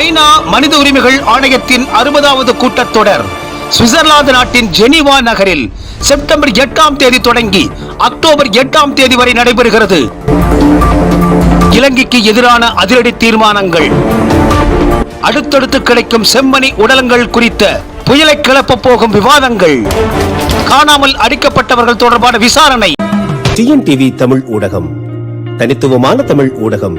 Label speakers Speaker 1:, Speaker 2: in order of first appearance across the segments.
Speaker 1: ஐநா மனித உரிமைகள் ஆணையத்தின் அறுபதாவது கூட்டத்தொடர் சுவிட்சர்லாந்து நாட்டின் ஜெனீவா நகரில் செப்டம்பர் எட்டாம் தேதி தொடங்கி அக்டோபர் எட்டாம் தேதி வரை நடைபெறுகிறது. இலங்கைக்கு எதிரான அதிரடி தீர்மானங்கள். அடுத்தடுத்து கிடைக்கும் செம்மணி உடலங்கள் குறித்த புயலை கிளப்ப போகும் விவாதங்கள். காணாமல் அடிக்கப்பட்டவர்கள் தொடர்பான விசாரணை.
Speaker 2: டிஎன்டிவி தமிழ் ஊடகம். தனித்துவமான தமிழ் ஊடகம்.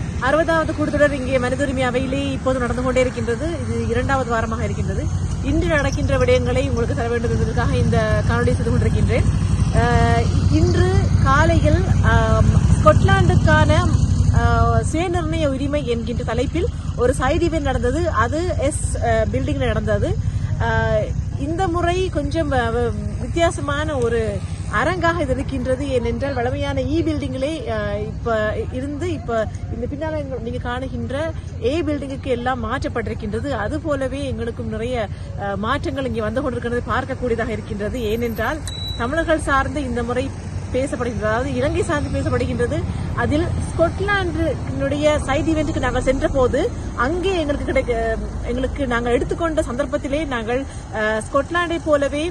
Speaker 3: அறுபதாவது கூடுதலர் இங்கே மனித உரிமை அவையிலே இப்போது நடந்து கொண்டே இருக்கின்றது. இது இரண்டாவது வாரமாக இருக்கின்றது. இன்று நடக்கின்ற விடயங்களை உங்களுக்கு தர வேண்டும் என்பதற்காக இந்த காணொலி செய்து கொண்டிருக்கின்றேன். இன்று காலையில் ஸ்கொட்லாண்டுக்கான சுயநிர்ணய உரிமை என்கின்ற தலைப்பில் ஒரு சைட் இவெண்ட் நடந்தது. அது எஸ் பில்டிங்கில் நடந்தது. இந்த முறை கொஞ்சம் வித்தியாசமான ஒரு அரங்காக இது இருக்கின்றது ஏனென்றால் வளமையான e இ பில்டிங்களே இப்ப இருந்து இப்ப இந்த பின்னால நீங்க காணுகின்ற ஏ பில்டிங்குக்கு எல்லாம் மாற்றப்பட்டிருக்கின்றது. அது போலவே எங்களுக்கும் நிறைய மாற்றங்கள் இங்கே வந்து கொண்டிருக்கிறது பார்க்கக்கூடியதாக இருக்கின்றது. ஏனென்றால் தமிழர்கள் சார்ந்த இந்த முறை பேசப்படுகின்றது அதாவது இலங்கை சார்ந்து பேசப்படுகின்றது. அதில் ஸ்கொட்லாண்டினுடைய சைட் ஈவெண்ட்டுக்கு நாங்கள் சென்ற போது அங்கே எங்களுக்கு கிடைக்க எங்களுக்கு நாங்கள் எடுத்துக்கொண்ட சந்தர்ப்பத்திலே நாங்கள் ஸ்கொட்லாண்டை போலவே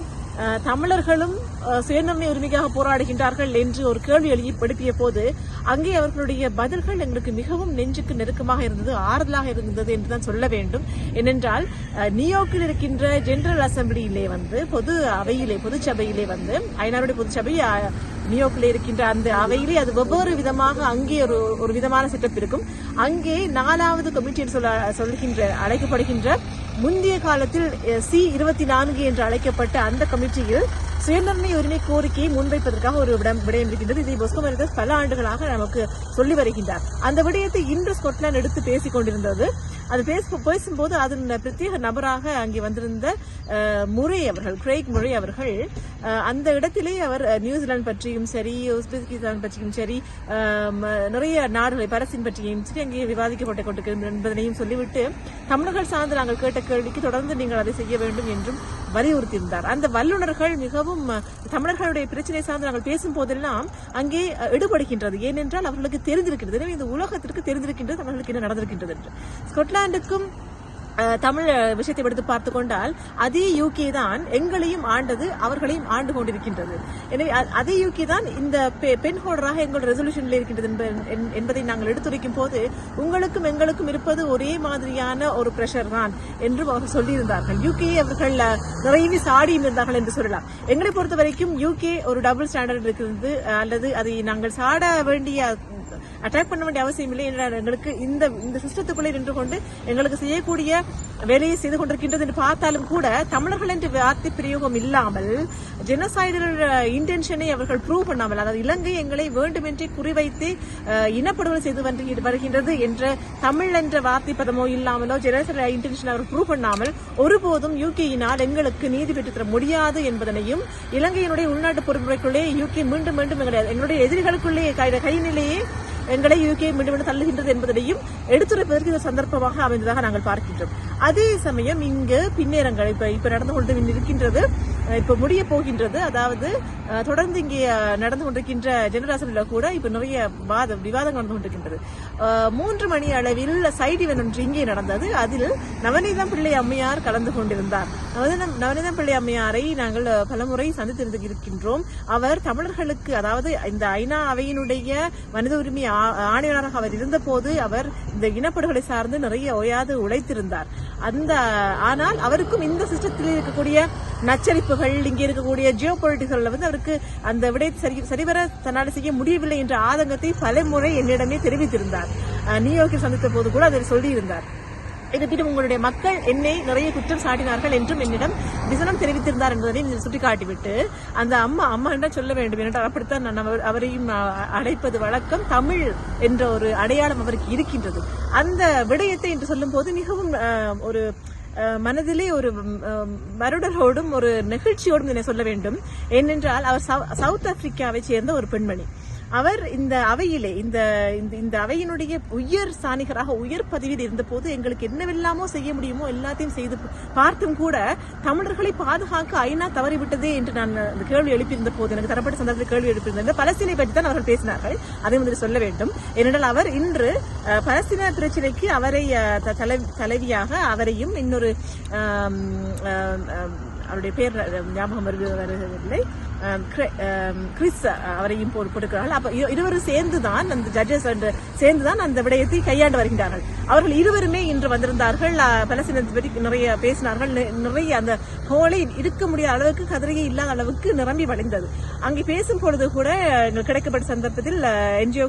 Speaker 3: தமிழர்களும் அஹ், உரிமைக்காக போராடுகின்றார்கள் என்று ஒரு கேள்வி எழுதி எழுப்பிய போது அங்கே அவர்களுடைய பதில்கள் எங்களுக்கு மிகவும் நெஞ்சுக்கு நெருக்கமாக இருந்தது ஆறுதலாக இருந்தது என்றுதான் சொல்ல வேண்டும். ஏனென்றால் நியூயார்க்கில் இருக்கின்ற ஜெனரல் அசம்பிளியிலே வந்து பொது அவையிலே பொதுச்சபையிலே வந்து ஐநாருடைய பொதுச்சபை நியூயார்க்கில் இருக்கின்ற அந்த அவையிலே அது வெவ்வேறு விதமாக அங்கே ஒரு ஒரு விதமான செட்டப் இருக்கும். அங்கே நாலாவது கமிட்டி சொல்ல சொல்கின்ற அழைக்கப்படுகின்ற முந்தைய காலத்தில் சி இருபத்தி நான்கு என்று அழைக்கப்பட்ட அந்த கமிட்டியில் சுயநன்மை உரிமை கோரிக்கையை முன்வைப்பதற்காக ஒரு விடம் விடயம் இருக்கின்றது இதை பொஸ்கோ மெரிதஸ் பல ஆண்டுகளாக நமக்கு சொல்லி வருகின்றார். அந்த விடயத்தை இன்று ஸ்கொட்லாந்து எடுத்து பேசிக் கொண்டிருந்தது. அது பேச பேசும்போது அதன் பிரத்யேக நபராக அங்கே வந்திருந்த முறை அவர்கள் கிரேக் முறை அவர்கள் அந்த இடத்திலே அவர் நியூசிலாந்து பற்றியும் சரி உஸ்பெகிஸ்தான் பற்றியும் சரி நிறைய நாடுகளை பரசின் பற்றியும் சரி அங்கே விவாதிக்கப்பட்டு கொண்டிருக்கிறது என்பதனையும் சொல்லிவிட்டு தமிழர்கள் சார்ந்து நாங்கள் கேட்ட கேள்விக்கு தொடர்ந்து நீங்கள் அதை செய்ய வேண்டும் என்றும் வலியுறுத்தியிருந்தார். அந்த வல்லுநர்கள் மிகவும் அஹ், தமிழர்களுடைய பிரச்சனை சார்ந்து நாங்கள் பேசும் போதெல்லாம் அங்கே எடுபடுகின்றது. ஏனென்றால் அவர்களுக்கு தெரிந்திருக்கின்றது. எனவே இந்த உலகத்திற்கு தெரிந்திருக்கின்றது தமிழர்களுக்கு என்ன நடந்திருக்கின்றது என்று. ஸ்கொட்லாந்துக்கும் தமிழ் விஷயத்தை எடுத்து பார்த்து கொண்டால் அதே யூகே தான் எங்களையும் ஆண்டது அவர்களையும் ஆண்டு கொண்டிருக்கின்றது. எனவே அதே யூகே தான் இந்த பெ- பெண் ஹோல்டராக எங்கள் ரெசல்யூஷனில் இருக்கின்றது என்ப- என்- என்பதை நாங்கள் எடுத்துரைக்கும் போது உங்களுக்கும் எங்களுக்கும் இருப்பது ஒரே மாதிரியான ஒரு பிரஷர் தான் என்றும் அவர்கள் சொல்லியிருந்தார்கள். யூகே அவர்கள் நிறைய சாடி சாடியும் இருந்தார்கள் என்று சொல்லலாம். எங்களை பொறுத்த வரைக்கும் யூகே ஒரு டபுள் ஸ்டாண்டர்ட் இருக்கிறது அல்லது அதை நாங்கள் சாட வேண்டிய அட்டாக் பண்ண வேண்டிய அவசியம் இல்லை என்றால் எங்களுக்கு இந்த இந்த சிஸ்டத்துக்குள்ளே நின்று கொண்டு எங்களுக்கு செய்யக்கூடிய வேலையை செய்து கொண்டிருக்கின்றது என்று பார்த்தாலும் கூட தமிழர்கள் என்ற வார்த்தை பிரயோகம் இல்லாமல் ஜெனசைடல் இன்டென்ஷனை uh, அவர்கள் ப்ரூவ் பண்ணாமல் அதாவது இலங்கை எங்களை வேண்டுமென்றே குறிவைத்து uh, இனப்படுகொலை செய்து வந்து- வருகின்றது என்ற தமிழ் என்ற வார்த்தை பதமோ இல்லாமலோ ஜெனசைடல் இன்டென்ஷன் அவர் ப்ரூவ் பண்ணாமல் ஒருபோதும் யூகேயினால் எங்களுக்கு நீதி பெற்றுத்தர முடியாது என்பதனையும் இலங்கையினுடைய உள்நாட்டு பொறுப்புகளுக்குள்ளே யூகே மீண்டும் மீண்டும் எங்களுடைய எங்களுடைய எதிரிகளுக்குள்ளே கை- கைநிலையே எங்களை யூகே மீண்டும் மீண்டும் தள்ளுகின்றது என்பதனையும் எடுத்துரைப்பதற்கு இது சந்தர்ப்பமாக அமைந்ததாக நாங்கள் பார்க்கின்றோம். அதே சமயம் இங்கு பின்னேறங்கள் இப்ப இப்ப நடந்து கொண்டு இருக்கின்றது இப்ப முடிய போகின்றது. அதாவது தொடர்ந்து இங்கே நடந்து கொண்டிருக்கின்ற ஜெனராசனில் கூட இப்ப நிறைய வாத விவாதங்கள் நடந்து கொண்டிருக்கின்றது. மூன்று மணி அளவில் சைட் இவன் ஒன்று இங்கே நடந்தது. அதில் நவநீதம் பிள்ளை அம்மையார் கலந்து கொண்டிருந்தார். நவநீதம் நவநீதம் பிள்ளை அம்மையாரை நாங்கள் பலமுறை சந்தித்திருந்து இருக்கின்றோம். அவர் தமிழர்களுக்கு அதாவது இந்த ஐநா அவையினுடைய மனித உரிமை ஆணையாளராக அவர் இருந்தபோது அவர் இந்த இனப்படுகொலை சார்ந்து நிறைய ஓயாது உழைத்திருந்தார். அந்த ஆனால் அவருக்கும் இந்த சிஸ்டத்தில் இருக்கக்கூடிய நச்சரிப்புகள் இங்கே இருக்கக்கூடிய ஜியோ பொலிட்டிக்கல்ல வந்து அவருக்கு அந்த விடயத்தை சரி சரிவர தன்னால் செய்ய முடியவில்லை என்ற ஆதங்கத்தை பலமுறை என்னிடமே தெரிவித்திருந்தார். நியூயார்க்கில் சந்தித்த போது கூட அதை சொல்லியிருந்தார். இருப்பினும் உங்களுடைய மக்கள் என்னை நிறைய குற்றம் சாட்டினார்கள் என்றும் என்னிடம் விசனம் தெரிவித்திருந்தார் என்பதை நீங்கள் சுட்டிக்காட்டிவிட்டு அந்த அம்மா அம்மா என்றால் சொல்ல வேண்டும் என்றால் அப்படித்தான் நான் அவர்- அவரையும் அழைப்பது வழக்கம் தமிழ் என்ற ஒரு அடையாளம் அவருக்கு இருக்கின்றது. அந்த விடயத்தை என்று சொல்லும் போது மிகவும் ஒரு மனதிலே ஒரு ம், மருடலோடும் ஒரு நெகிழ்ச்சியோடும் இதனை சொல்ல வேண்டும். ஏனென்றால் அவர் சவு- சவுத் ஆப்பிரிக்காவை சேர்ந்த ஒரு பெண்மணி. அவர் இந்த அவையிலே இந்த இந்த- இந்த அவையினுடைய உயர் சாணிகராக உயர் பதவியில் இருந்தபோது எங்களுக்கு என்னவெல்லாமோ செய்ய முடியுமோ எல்லாத்தையும் செய்து பார்த்தும் கூட தமிழர்களை பாதுகாக்க ஐநா தவறிவிட்டதே என்று நான் அந்த கேள்வி எழுப்பியிருந்த போது எனக்கு தரப்பட்ட சந்தர்ப்பத்தில் கேள்வி எழுப்பியிருந்தேன் பலஸ்தீனை பற்றி தான் அவர்கள் பேசினார்கள். அதை முதலில் சொல்ல வேண்டும். ஏனென்றால் அவர் இன்று பலஸ்தீன பிரச்சனைக்கு அவரை த- தலை- தலைவியாக அவரையும் இன்னொரு அவருடைய பேர் ஞாபகம் வருக- வருவதில்லை Um, கிறிஸ் um, uh, அவரையும் போட்டு அப்ப இருவரும் சேர்ந்துதான் அந்த ஜட்ஜஸ் சேர்ந்துதான் அந்த விடயத்தை கையாண்டு வருகின்றார்கள். அவர்கள் இருவருமே இன்று வந்திருந்தார்கள். பலசீனத்தை பற்றி நிறைய பேசினார்கள். நிறைய அந்த ஹோலை இருக்க முடியாத அளவுக்கு கதிரையே இல்லாத அளவுக்கு நிரம்பி வழிந்தது. அங்கே பேசும் பொழுது கூட எங்களுக்கு கிடைக்கப்பட்ட சந்தர்ப்பத்தில் என்ஜிஓ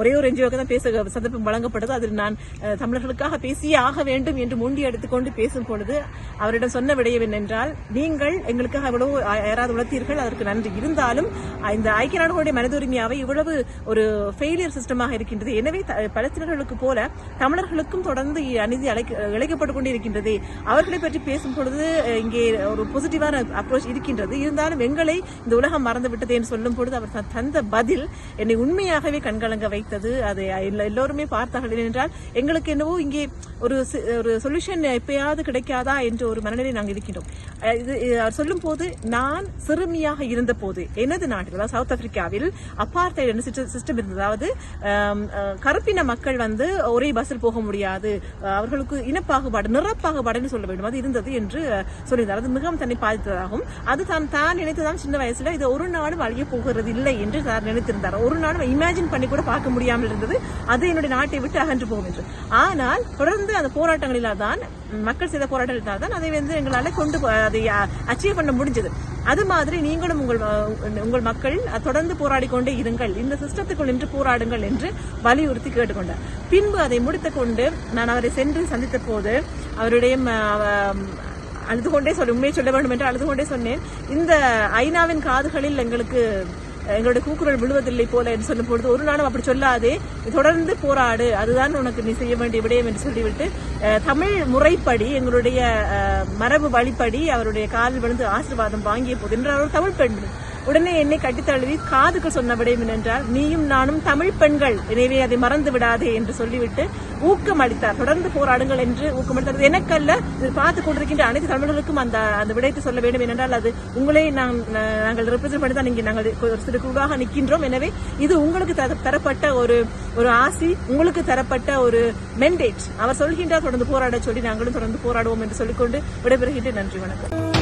Speaker 3: ஒரே ஒரு என்ஜிஓக்கு தான் பேச சந்தர்ப்பம் வழங்கப்பட்டது. அதில் நான் தமிழர்களுக்காக பேசியே ஆக வேண்டும் என்று முண்டி எடுத்துக்கொண்டு பேசும் பொழுது அவரிடம் சொன்ன விடயம் என்னென்றால் நீங்கள் எங்களுக்காக எவ்வளவு யாராவது யாராவது உழைத்தீர்கள் அதற்கு நன்றி. இருந்தாலும் இந்த ஐக்கிய நாடுகளுடைய மனித உரிமையாவை இவ்வளவு ஒரு ஃபெயிலியர் சிஸ்டமாக இருக்கின்றது. எனவே த- பலஸ்தீனர்களுக்கு போல தமிழர்களுக்கும் தொடர்ந்து அநீதி அழைக்க இழைக்கப்பட்டு கொண்டே இருக்கின்றது அவர்களை பற்றி பேசும் பொழுது இங்கே ஒரு பாசிட்டிவான அப்ரோச் இருக்கின்றது. இருந்தாலும் எங்களை இந்த உலகம் மறந்து விட்டது என்று சொல்லும் பொழுது அவர் தந்த பதில் என்னை உண்மையாகவே கண்கலங்க வைத்தது. அதை எல்லோருமே பார்த்தார்கள். என்றால் எங்களுக்கு என்னவோ இங்கே ஒரு ஒரு சொல்யூஷன் எப்பயாவது கிடைக்காதா என்ற ஒரு மனநிலை நாங்கள் இருக்கின்றோம். இது அவர் சொல்லும் போது நான் சிறுமி சிறுமியாக இருந்த போது எனது நாட்டில் அதாவது சவுத் ஆப்பிரிக்காவில் அப்பார்த்தைட் சிஸ்டம் இருந்தது. அதாவது கருப்பின மக்கள் வந்து ஒரே பஸ்ஸில் போக முடியாது. அவர்களுக்கு இனப்பாகுபாடு நிறப்பாகுபாடுன்னு சொல்ல வேண்டும். அது இருந்தது என்று சொல்லியிருந்தார். அது மிகவும் தன்னை பாதித்ததாகும் அது தான் தான் நினைத்ததான் சின்ன வயசுல இது ஒரு நாளும் அழிய போகிறது இல்லை என்று தான் நினைத்திருந்தார். ஒரு நாளும் இமேஜின் பண்ணி கூட பார்க்க முடியாமல் இருந்தது. அது என்னுடைய நாட்டை விட்டு அகன்று போகும் என்று. ஆனால் தொடர்ந்து அந்த போராட்டங்களில் தான் மக்கள் செய்த போராட்டத்தால் தான் அதை வந்து எங்களால் கொண்டு அதை அச்சீவ் பண்ண முடிஞ்சது. அது மாதிரி நீங்களும் உங்கள் உங்கள் மக்கள் தொடர்ந்து போராடி கொண்டே இருங்கள். இந்த சிஸ்டத்துக்குள் நின்று போராடுங்கள் என்று வலியுறுத்தி கேட்டுக்கொண்டார் பின்பு அதை முடித்து கொண்டு நான் அவரை சென்று சந்தித்த போது அவருடைய அழுது கொண்டே சொல்ல உண்மையை சொல்ல வேண்டும் என்று அழுது கொண்டே சொன்னேன். இந்த ஐநாவின் காதுகளில் எங்களுக்கு எங்களுடைய கூக்குரல் விழுவதில்லை போல என்று சொல்லும் பொழுது ஒரு நாளும் அப்படி சொல்லாதே தொடர்ந்து போராடு அதுதான் உனக்கு நீ செய்ய வேண்டிய விடயம் என்று சொல்லிவிட்டு அஹ், தமிழ் முறைப்படி எங்களுடைய அஹ், மரபு வழிப்படி அவருடைய காலில் விழுந்து ஆசீர்வாதம் வாங்கிய போது என்று ஒரு தமிழ் பெண். உடனே என்னை கட்டித்தழுவி காதுக்கு சொன்ன என்றால் நீயும் நானும் தமிழ் பெண்கள். எனவே அதை மறந்து விடாதே என்று சொல்லிவிட்டு ஊக்கம் அளித்தார். தொடர்ந்து போராடுங்கள் என்று ஊக்கம் அளித்தார். எனக்கல்ல இது பார்த்து கொண்டிருக்கின்ற அனைத்து தமிழர்களுக்கும் அந்த அந்த விடயத்தை சொல்ல வேண்டும் என்றால் அது உங்களே நாங்கள் ரெப்ரசென்ட் பண்ணி தான் இங்கே நாங்கள் ஒரு சிறு குழுவாக நிற்கின்றோம் எனவே இது உங்களுக்கு தரப்பட்ட ஒரு ஒரு ஆசி உங்களுக்கு தரப்பட்ட ஒரு மெண்டேட் அவர் சொல்கின்றார் தொடர்ந்து போராட சொல்லி நாங்களும் தொடர்ந்து போராடுவோம் என்று சொல்லிக்கொண்டு விடைபெறுகின்ற நன்றி வணக்கம்.